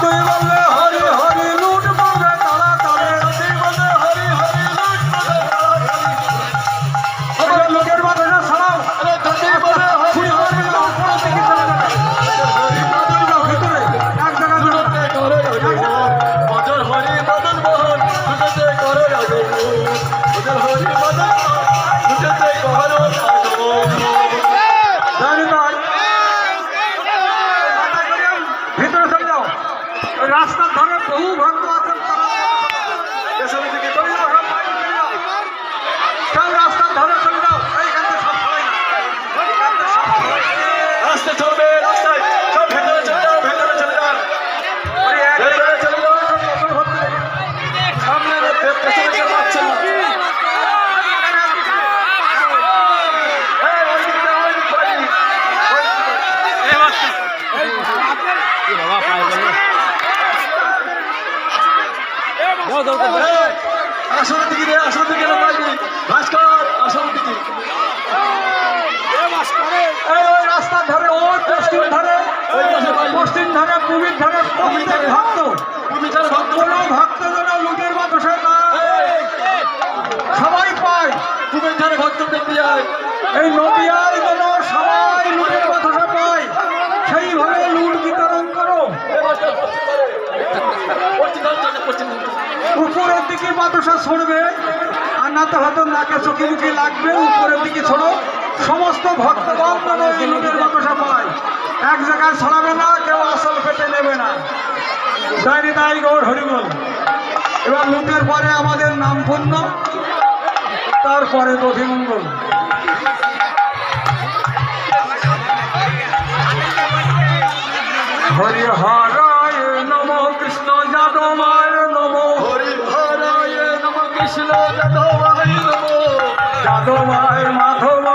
তুই বললে রাস্তার ধারে বহু ভক্ত আছেন তারা পেছনের দিকে চলে যাও সব বাইরে চলে যাও সব রাস্তার ধারে চলে যাও এইখানে সব সবাই না এইখানে সব সবাই রাস্তা চলবে রাস্তায় সব ভেতরে চলে যাও ভেতরে চলে যাও ভেতরে চলে যাও সামনে পেছনে কেউ পাচ্ছে না এই, ওই দিকে ওই দিকে, রে, আসনের দিকে রে, পাইনি। ভাস্কর, আসনের দিকে। ওই রাস্তার ধারে ওই পশ্চিম ধারে পশ্চিম ধারে পূর্বের ধারে প্রত্যেক ভক্ত যারা ভক্ত। যেন লোকের বাতাসে না সবাই পায়। তুমি যারা ভক্ত দেখতে যায়। এই নদিয়ার যেন সবাই লুটের বাতাসে পায় সেইভাবে লুট বিতরণ করো। দিকে বাতাসা ছড়বে আর না তো হয়তো নাকে চোখে মুখে লাগবে উপরের দিকে ছড়ো। সমস্ত ভক্তগণ যেন এই লুটের বাতাসা পায়। এক জায়গায় ছড়াবে না কেউ আসল পেটে নেবে না। তাই তাই গৌর হরিবল এবার লুটের পরে আমাদের নাম পূর্ণ তারপরে দধিমঙ্গল হরি হরায় নম কৃষ্ণ যাদবায় যাদবায় মাধব